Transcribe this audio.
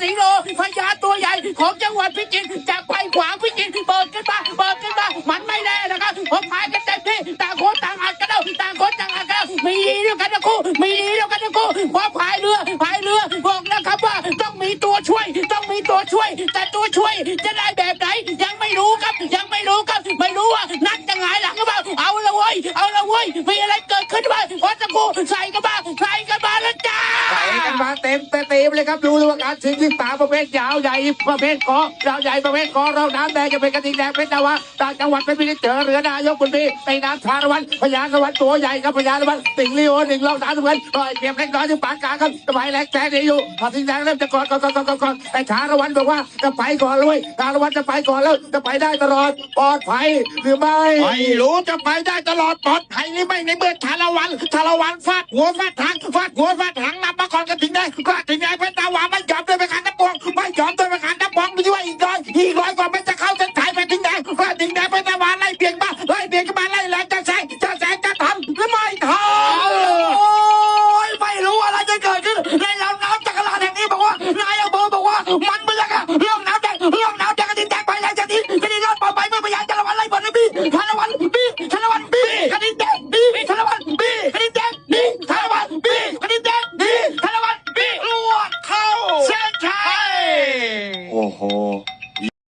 สีโลพญาตัวใหญ่ของจังหวัดพิจิตรจากไปขวางพิจิตรเปิดขึ้นมาเปิดขึ้นมามันไม่แน่นะครับผมพายกันเต็มที่ต่างคนต่างอัดกันเอาต่างคนต่างอัดกันเอามีดีด้วกันทั้งคู่มีดีด้วกันทั้งคู่เพาะพายเรือพายเรือบอกนะครับว่าต้องมีตัวช่วย ต้องมีตัวช่วย แต่ตัวช่วยจะได้แบบไหนยังไม่รู้ครับ ยังไม่รู้ครับไม่รู้ว่านัดจะหงายหลังหรือเปล่าเอาละเว้ยเอาละเว้ยมีอะไรเกิดขึ้นบ้างูใส่กันบ้าใส่กันบ้าแล้วจ้าใส่กันมาเต็มเต็มเลยครับดูว่าการชิงที่สาประเภทยาวใหญ่ประเภทกอยาวใหญ่ประเภทกอเราน้ำแดงจะเป็นกระทิงแดงเป็นดาวะต่างจังหวัดเป็นพิจิตรเจอเรือนายกคุณพี่ในน้ำชาละวันพญาละวันตัวใหญ่ครับพญาละวันติ่งลีโอหนึ่งรองสามทุกคนต่อยเปียบเล็กน้อยถึงปานกลางครับสบายแรงแจ้งดีอยู่พอทิงแดงเริ่มจะกอดกอดกอดกอดกอดกอดแต่ชาละวันบอกว่าจะไปก่อนเลยชาละวันจะไปก่อนแล้วจะไปได้ตลอดปลอดภัยหรือไม่ไม่รู้จะไปได้ตลอดปลอดภัยหรือไม่ในเมื่อชาละวันชาละวันฟาดหัวฟาดหางฟาดหัวฟาดหางนำมาก่อนกันถึงได้ก็ถึงได้เป็นตาหวานไม่ยอมด้วยประกรน้ำปองไม่ยอมด้วยประการน้ำปวงด้วยอีกร้อยอีกร้อยกว่ามันจะเข้าเส้นชัยไปถึงได้ก็ถึงได้เป็นตาหวานไล่เบียงมาไล่เบียงกันมา 哦